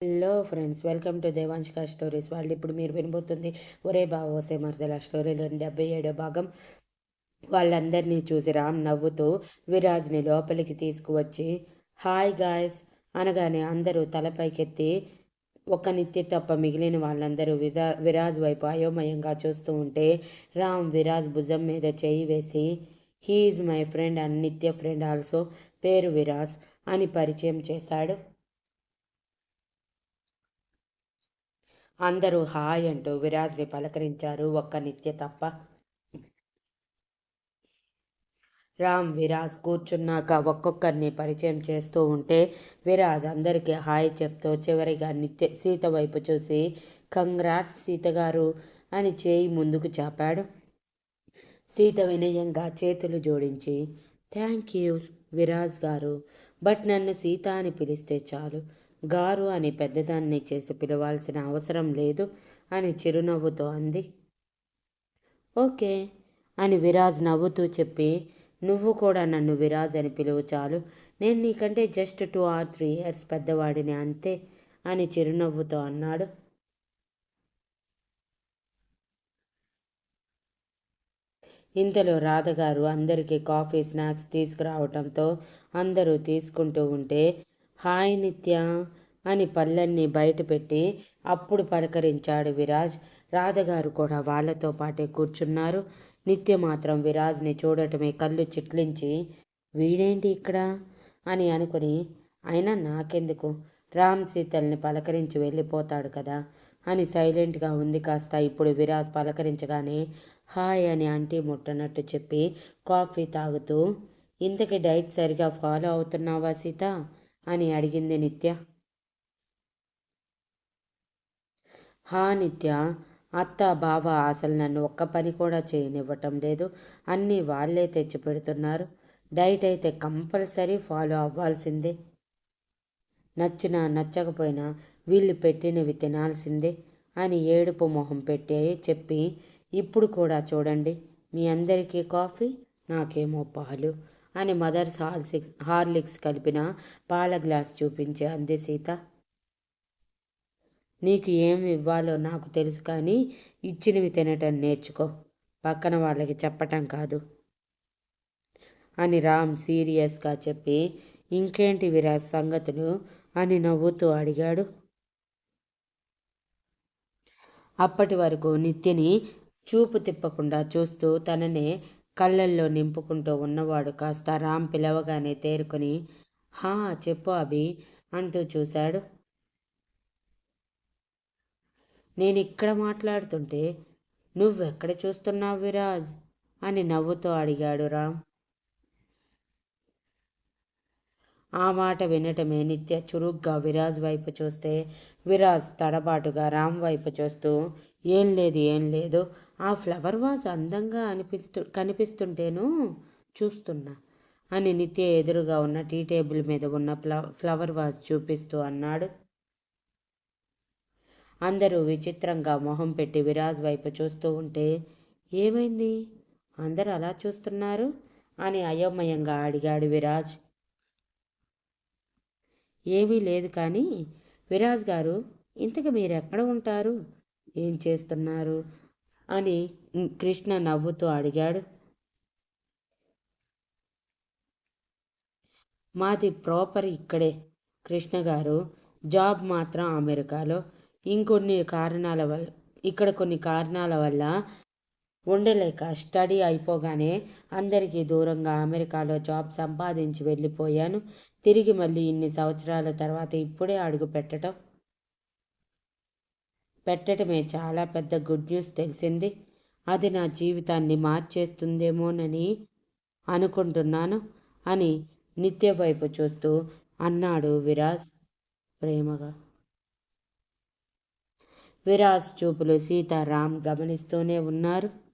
Hello friends welcome to Devanshika stories వాళ్ళు ఇప్పుడు మీరు వినబోతుంది ఒరే బావ ఓసే మరదల స్టోరీలు డెబ్బై ఏడో భాగం. వాళ్ళందరినీ చూసి రామ్ నవ్వుతూ విరాజ్ని లోపలికి తీసుకువచ్చి హాయ్ గాయస్ అనగానే అందరూ తలపైకెత్తి ఒక నిత్య తప్ప మిగిలిన వాళ్ళందరూ విజా విరాజ్ వైపు అయోమయంగా చూస్తూ ఉంటే రామ్ విరాజ్ భుజం మీద చేయి వేసి he is my friend and Nitya friend also పేరు విరాజ్ అని పరిచయం చేశాడు. అందరూ హాయ్ అంటూ విరాజ్ని పలకరించారు ఒక్క నిత్య తప్ప. రామ్ విరాజ్ కూర్చున్నాక ఒక్కొక్కరిని పరిచయం చేస్తూ ఉంటే విరాజ్ అందరికీ హాయ్ చెప్తూ చివరిగా నిత్య సీత వైపు చూసి కంగ్రాట్స్ సీత గారు అని చేయి ముందుకు చాపాడు. సీత వినయంగా చేతులు జోడించి థ్యాంక్ యూ విరాజ్ గారు బట్ నన్ను సీత అని పిలిస్తే చాలు. గారు అని పెద్దదాన్ని చేసి పిలవాల్సిన అవసరం లేదు అని చిరునవ్వుతో అంది. ఓకే అని విరాజ్ నవ్వుతూ చెప్పి నువ్వు కూడా నన్ను విరాజ్ అని పిలువు చాలు. నేను నీకంటే just two or three years పెద్దవాడిని అంతే అని చిరునవ్వుతో అన్నాడు. ఇంతలో రాధగారు అందరికీ కాఫీ స్నాక్స్ తీసుకురావటంతో అందరూ తీసుకుంటూ ఉంటే హాయ్ నిత్య అని పళ్ళన్నీ బయటపెట్టి అప్పుడు పలకరించాడు విరాజ్. రాధగారు కూడా వాళ్ళతో పాటే కూర్చున్నారు. నిత్య మాత్రం విరాజ్ని చూడటమే కళ్ళు చిట్లించి వీడేంటి ఇక్కడ? అని అనుకుని అయినా నాకెందుకు? రామ్ సీతల్ని పలకరించి వెళ్ళిపోతాడు కదా? అని సైలెంట్గా ఉంది కాస్త ఇప్పుడు విరాజ్ పలకరించగానే హాయ్ అని ఆంటీ ముట్టనట్టు చెప్పి కాఫీ తాగుతూ ఇంతకి డైట్ సరిగా ఫాలో అవుతున్నావా సీత? అని అడిగింది నిత్య. హా నిత్య అత్త బావ అసలు నన్ను ఒక్క పని కూడా చేయనివ్వటం లేదు. అన్నీ వాళ్ళే తెచ్చి పెడుతున్నారు. డైట్ అయితే కంపల్సరీ ఫాలో అవ్వాల్సిందే. నచ్చినా నచ్చకపోయినా వీళ్ళు పెట్టినవి తినాల్సిందే అని ఏడుపు మొహం పెట్టి చెప్పి ఇప్పుడు కూడా చూడండి మీ అందరికీ కాఫీ నాకేమో పాలు అని మదర్స్ హార్సిక్ హార్లిక్స్ కలిపిన పాల గ్లాస్ చూపించి అంది సీత. నీకు ఏమి ఇవ్వాలో నాకు తెలుసు కానీ ఇచ్చినవి తినటం నేర్చుకో. పక్కన వాళ్ళకి చెప్పటం కాదు అని రామ్ సీరియస్గా చెప్పి ఇంకేంటి విరాజ్ సంగతులు అని నవ్వుతూ అడిగాడు. అప్పటి వరకు నిత్యని చూపు తిప్పకుండా చూస్తూ తననే కళ్ళల్లో నింపుకుంటూ ఉన్నవాడు కాస్త రామ్ పిలవగానే తేరుకొని హా చెప్పు అభి అంటూ చూశాడు. నేను ఇక్కడ మాట్లాడుతుంటే నువ్వెక్కడ చూస్తున్నావు విరాజ్? అని నవ్వుతో అడిగాడు రామ్. ఆ మాట వినటమే నిత్య చురుగ్గా విరాజ్ వైపు చూస్తే విరాజ్ తడబాటుగా రామ్ వైపు చూస్తూ ఏం లేదు ఏం లేదు. ఆ ఫ్లవర్ వాజ్ అందంగా అనిపిస్తు కనిపిస్తుంటేను చూస్తున్నా అని నిత్య ఎదురుగా ఉన్న టీ టేబుల్ మీద ఉన్న ఫ్లవర్ వాజ్ చూపిస్తూ అన్నాడు. అందరూ విచిత్రంగా మొహం పెట్టి విరాజ్ వైపు చూస్తూ ఉంటే ఏమైంది? అందరూ అలా చూస్తున్నారు? అని అయోమయంగా అడిగాడు విరాజ్. ఏమీ లేదు కానీ విరాజ్ గారు ఇంతకు మీరు ఎక్కడ ఉంటారు? ఏం చేస్తున్నారు? అని కృష్ణ నవ్వుతూ అడిగాడు. మాది ప్రాపర్ ఇక్కడే కృష్ణ గారు. జాబ్ మాత్రం అమెరికాలో. ఇంకొన్ని కారణాల వల్ల ఇక్కడ కొన్ని కారణాల వల్ల ఉండలేక స్టడీ అయిపోగానే అందరికీ దూరంగా అమెరికాలో జాబ్ సంపాదించి వెళ్ళిపోయాను. తిరిగి మళ్ళీ ఇన్ని సంవత్సరాల తర్వాత ఇప్పుడే అడుగు పెట్టడం. పెట్టడమే చాలా పెద్ద గుడ్ న్యూస్ తెలిసింది. అది నా జీవితాన్ని మార్చేస్తుందేమోనని అనుకుంటున్నాను అని నిత్య వైపు చూస్తూ అన్నాడు విరాజ్ ప్రేమగా. విరాజ్ చూపులు సీతారాం గమనిస్తూనే ఉన్నారు.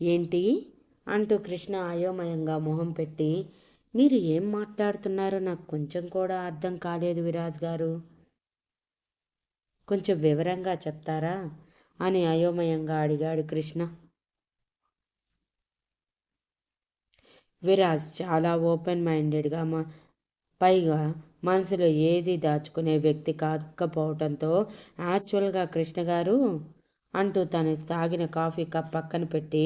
ఏంటి? అంటూ కృష్ణ అయోమయంగా మొహం పెట్టి మీరు ఏం మాట్లాడుతున్నారో నాకు కొంచెం కూడా అర్థం కాలేదు విరాజ్ గారు. కొంచెం వివరంగా చెప్తారా? అని అయోమయంగా అడిగాడు కృష్ణ. విరాజ్ చాలా ఓపెన్ మైండెడ్గా మా పైగా మనసులో ఏది దాచుకునే వ్యక్తి కాకపోవటంతో యాక్చువల్గా కృష్ణ గారు అంటూ తను తాగిన కాఫీ కప్ పక్కన పెట్టి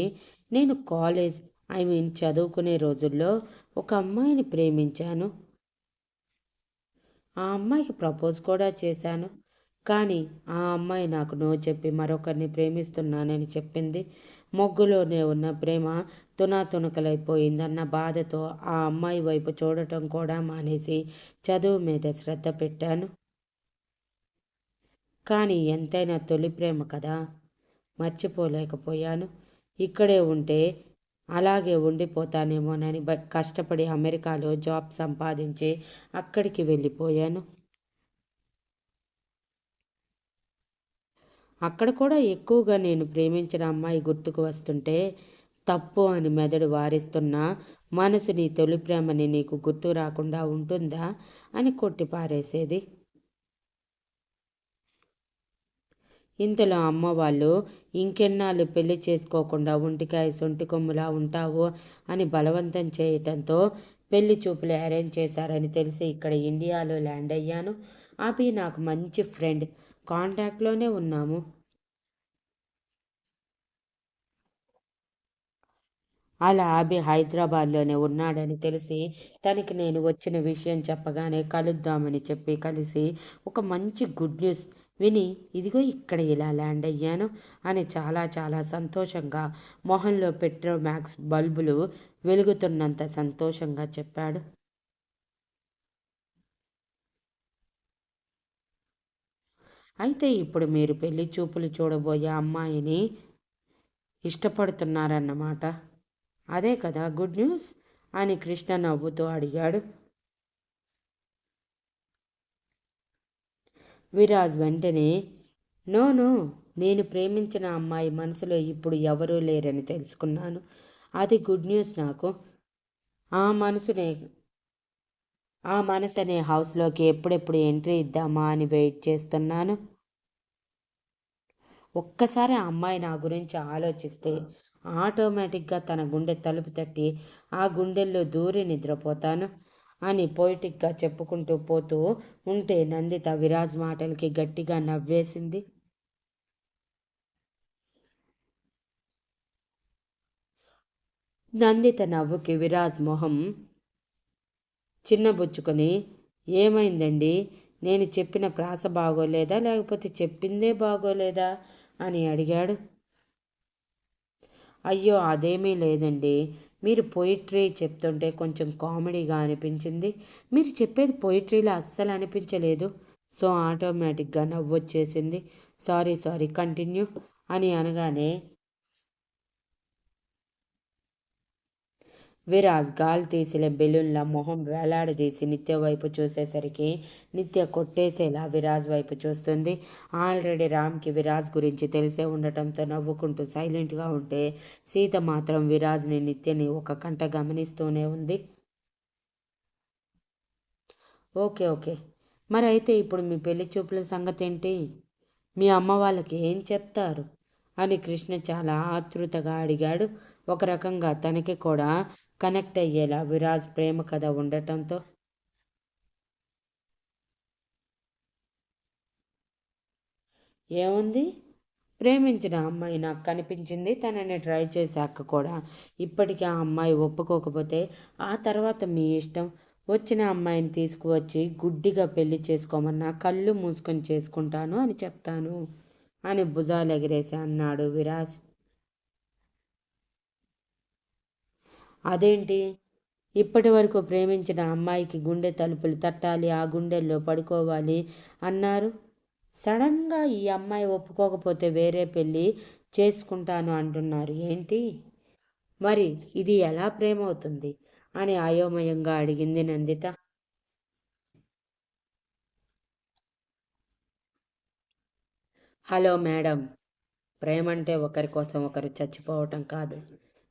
నేను కాలేజ్ ఐ మీన్ చదువుకునే రోజుల్లో ఒక అమ్మాయిని ప్రేమించాను. ఆ అమ్మాయికి ప్రపోజ్ కూడా చేశాను. కానీ ఆ అమ్మాయి నాకు నో చెప్పి మరొకరిని ప్రేమిస్తున్నానని చెప్పింది. మొగ్గులోనే ఉన్న ప్రేమ తునాతునకలైపోయిందన్న బాధతో ఆ అమ్మాయి వైపు చూడటం కూడా మానేసి చదువు మీద శ్రద్ధ పెట్టాను. కానీ ఎంతైనా తొలి ప్రేమ కదా. మర్చిపోలేకపోయాను. ఇక్కడే ఉంటే అలాగే ఉండిపోతానేమోనని కష్టపడి అమెరికాలో జాబ్ సంపాదించి అక్కడికి వెళ్ళిపోయాను. అక్కడ కూడా ఎక్కువగా నేను ప్రేమించిన అమ్మాయి గుర్తుకు వస్తుంటే తప్పు అని మెదడు వారిస్తున్నా మనసు నీ తొలి ప్రేమని నీకు గుర్తు రాకుండా ఉంటుందా అని కొట్టి ఇంతలో అమ్మ వాళ్ళు ఇంకెన్నాళ్ళు పెళ్ళి చేసుకోకుండా ఒంటికాయ సొంటి కొమ్ములా ఉంటావు? అని బలవంతం చేయటంతో పెళ్ళి చూపులు అరేంజ్ చేశారని తెలిసి ఇక్కడ ఇండియాలో ల్యాండ్ అయ్యాను. అవి నాకు మంచి ఫ్రెండ్ కాంటాక్ట్లోనే ఉన్నాము. అలా అభి హైదరాబాద్లోనే ఉన్నాడని తెలిసి తనకి నేను వచ్చిన విషయం చెప్పగానే కలుద్దామని చెప్పి కలిసి ఒక మంచి గుడ్ న్యూస్ విని ఇదిగో ఇక్కడ ఇలా ల్యాండ్ అయ్యాను అని చాలా చాలా సంతోషంగా మొహంలో పెట్రో మ్యాక్స్ బల్బులు వెలుగుతున్నంత సంతోషంగా చెప్పాడు. అయితే ఇప్పుడు మీరు పెళ్ళి చూపులు చూడబోయే అమ్మాయిని ఇష్టపడుతున్నారన్నమాట. అదే కదా గుడ్ న్యూస్ అని కృష్ణ నవ్వుతూ అడిగాడు. విరాజ్ వెంటనే నోను నేను ప్రేమించిన అమ్మాయి మనసులో ఇప్పుడు ఎవరూ లేరని తెలుసుకున్నాను. అది గుడ్ న్యూస్ నాకు. ఆ మనసునే ఆ మనసు అనే హౌస్లోకి ఎప్పుడెప్పుడు ఎంట్రీ ఇద్దామా అని వెయిట్ చేస్తున్నాను. ఒక్కసారి ఆ అమ్మాయి నా గురించి ఆలోచిస్తే ఆటోమేటిక్గా తన గుండె తలుపు తట్టి ఆ గుండెల్లో దూరి నిద్రపోతాను. అని పోయిటిక్గా చెప్పుకుంటూ పోతూ ఉంటే నందిత విరాజ్ మాటలకి గట్టిగా నవ్వేసింది. నందిత నవ్వుకి విరాజ్ మొహం చిన్నబుచ్చుకొని ఏమైందండి? నేను చెప్పిన ప్రాస బాగోలేదా? లేకపోతే చెప్పిందే బాగోలేదా? అని అడిగాడు. అయ్యో అదేమీ లేదండి. మీరు పొయిట్రీ చెప్తుంటే కొంచెం కామెడీగా అనిపించింది. మీరు చెప్పేది పొయిట్రీలో అస్సలు అనిపించలేదు. సో ఆటోమేటిక్గా నవ్వొచ్చేసింది. సారీ సారీ కంటిన్యూ అని అనగానే విరాజ్ గాలి తీసిన బెలూన్ల మొహం వేలాడదీసి నిత్య వైపు చూసేసరికి నిత్య కొట్టేసేలా విరాజ్ వైపు చూస్తుంది. ఆల్రెడీ రామ్కి విరాజ్ గురించి తెలిసే ఉండటంతో నవ్వుకుంటూ సైలెంట్గా ఉంటే సీత మాత్రం విరాజ్ని నిత్యని ఒక కంట గమనిస్తూనే ఉంది. Okay okay. మరి అయితే ఇప్పుడు మీ పెళ్ళి చూపుల సంగతి ఏంటి మీ అమ్మ వాళ్ళకి ఏం చెప్తారు? అని కృష్ణ చాలా ఆతృతగా అడిగాడు. ఒక రకంగా తనకి కూడా కనెక్ట్ అయ్యేలా విరాజ్ ప్రేమ కథ ఉండటంతో ఏముంది? ప్రేమించిన అమ్మాయి నాకు కనిపించింది. తనని ట్రై చేశాక కూడా ఇప్పటికీ ఆ అమ్మాయి ఒప్పుకోకపోతే ఆ తర్వాత మీ ఇష్టం. వచ్చిన అమ్మాయిని తీసుకువచ్చి గుడ్డిగా పెళ్ళి చేసుకోమన్నా కళ్ళు మూసుకొని చేసుకుంటాను అని చెప్తాను. అని భుజాలు ఎగిరేసి అన్నాడు విరాజ్. అదేంటి? ఇప్పటి వరకు ప్రేమించిన అమ్మాయికి గుండె తలుపులు తట్టాలి ఆ గుండెల్లో పడుకోవాలి అన్నారు. సడన్గా ఈ అమ్మాయి ఒప్పుకోకపోతే వేరే పెళ్ళి చేసుకుంటాను అంటున్నారు. ఏంటి? మరి ఇది ఎలా ప్రేమ అవుతుంది అని అయోమయంగా అడిగింది నందిత. Hello madam. ప్రేమంటే ఒకరి కోసం ఒకరు చచ్చిపోవటం కాదు.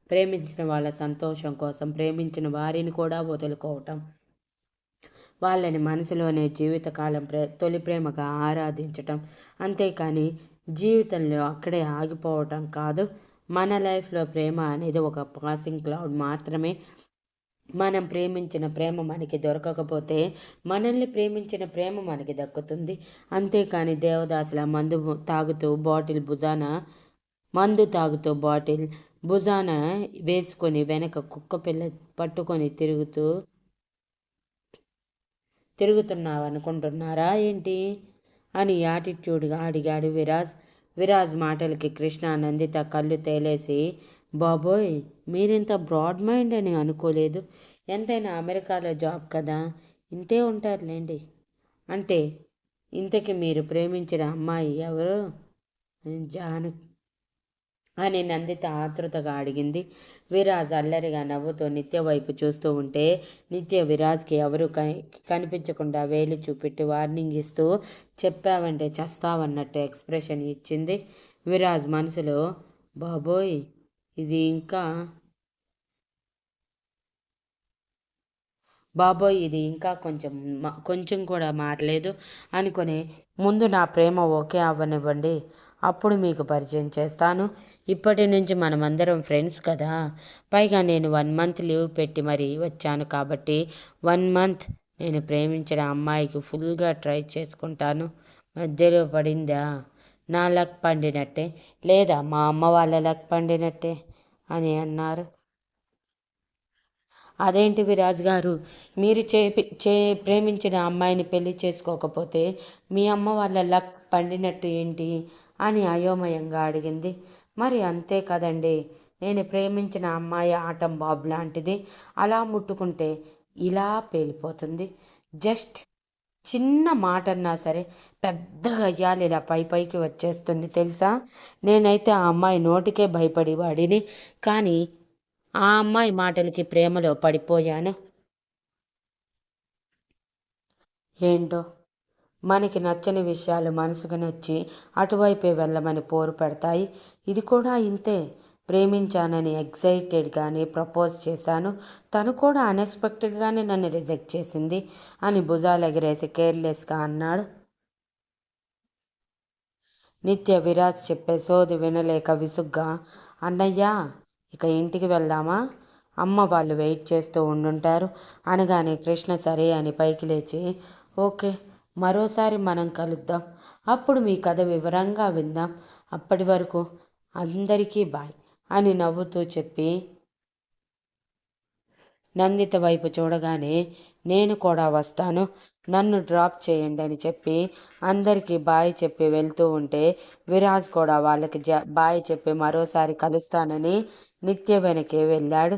ప్రేమించిన వాళ్ళ సంతోషం కోసం ప్రేమించిన వారిని కూడా వదులుకోవటం. వాళ్ళని మనసులోనే జీవితకాలం ప్రే తొలి ప్రేమగా ఆరాధించటం. అంతేకాని జీవితంలో అక్కడే ఆగిపోవటం కాదు. మన లైఫ్లో ప్రేమ అనేది ఒక పాసింగ్ క్లౌడ్ మాత్రమే. మనం ప్రేమించిన ప్రేమ మనకి దొరకకపోతే మనల్ని ప్రేమించిన ప్రేమ మనకి దక్కుతుంది. అంతేకాని దేవదాసుల మందు తాగుతూ బాటిల్ భుజాన మందు తాగుతూ బాటిల్ భుజాన వేసుకొని వెనక కుక్క పిల్ల పట్టుకొని తిరుగుతూ తిరుగుతున్నావు అనుకుంటున్నారా ఏంటి? అని యాటిట్యూడ్గా అడిగాడు విరాజ్. విరాజ్ మాటలకి కృష్ణ నందిత కళ్ళు తేలేసి బాబోయ్ మీరింత బ్రాడ్ మైండ్ అని అనుకోలేదు. ఎంతైనా అమెరికాలో జాబ్ కదా ఇంతే ఉంటారులేండి. అంటే ఇంతకి మీరు ప్రేమించిన అమ్మాయి ఎవరు? జాను అని నందిత ఆతృతగా అడిగింది. విరాజ్ అల్లరిగా నవ్వుతూ నిత్య వైపు చూస్తూ ఉంటే నిత్య విరాజ్కి ఎవరు కనిపించకుండా వేలు చూపెట్టి వార్నింగ్ ఇస్తూ చెప్పావంటే చస్తావన్నట్టు ఎక్స్ప్రెషన్ ఇచ్చింది. విరాజ్ మనసులో బాబోయ్ ఇది ఇంకా బాబోయ్ ఇది ఇంకా కొంచెం కొంచెం కూడా మారలేదు అనుకుని ముందు నా ప్రేమ ఓకే అవ్వనివ్వండి. అప్పుడు మీకు పరిచయం చేస్తాను. ఇప్పటి నుంచి మనమందరం ఫ్రెండ్స్ కదా. పైగా నేను వన్ మంత్ లీవ్ పెట్టి మరీ వచ్చాను కాబట్టి వన్ మంత్ నేను ప్రేమించిన అమ్మాయికి ఫుల్గా ట్రై చేసుకుంటాను. మధ్యలో పడిందా? నా లక్ పండినట్టే. లేదా మా అమ్మ వాళ్ళ లక్ పండినట్టే అని అన్నారు. అదేంటి విరాజ్ గారు? మీరు చే చే ప్రేమించిన అమ్మాయిని పెళ్ళి చేసుకోకపోతే మీ అమ్మ వాళ్ళ లక్ పండినట్టు ఏంటి? అని అయోమయంగా అడిగింది. మరి అంతే కదండి నేను ప్రేమించిన అమ్మాయి ఆటం బాబు లాంటిది. అలా ముట్టుకుంటే ఇలా పేలిపోతుంది. జస్ట్ చిన్న మాట అన్నా సరే పెద్దగా అయ్యాలి. ఇలా పై పైకి వచ్చేస్తుంది తెలుసా? నేనైతే ఆ అమ్మాయి నోటికే భయపడి వాడిని. కానీ ఆ అమ్మాయి మాటలకి ప్రేమలో పడిపోయాను. ఏంటో? మనకి నచ్చని విషయాలు మనసుకు నచ్చి అటువైపే వెళ్ళమని పోరు పెడతాయి. ఇది కూడా ఇంతే. ప్రేమించానని ఎగ్జైటెడ్గానే ప్రపోజ్ చేశాను. తను కూడా అన్ఎక్స్పెక్టెడ్గానే నన్ను రిజెక్ట్ చేసింది అని భుజాలు ఎగరేసి కేర్లెస్గా అన్నాడు. నిత్య విరాజ్ చెప్పే సోది వినలేక విసుగ్గా అన్నయ్య ఇక ఇంటికి వెళ్దామా? అమ్మ వాళ్ళు వెయిట్ చేస్తూ ఉండుంటారు. అనగానే కృష్ణ సరే అని పైకి లేచి ఓకే. మరోసారి మనం కలుద్దాం. అప్పుడు మీ కథ వివరంగా విందాం. అప్పటి వరకు అందరికీ బాయ్ అని నవ్వుతూ చెప్పి నందిత వైపు చూడగానే నేను కూడా వస్తాను. నన్ను డ్రాప్ చేయండి అని చెప్పి అందరికీ బాయ్ చెప్పి వెళ్తూ ఉంటే విరాజ్ కూడా వాళ్ళకి జ బాయ్ చెప్పి మరోసారి కలుస్తానని నిత్య వెనకే వెళ్ళాడు.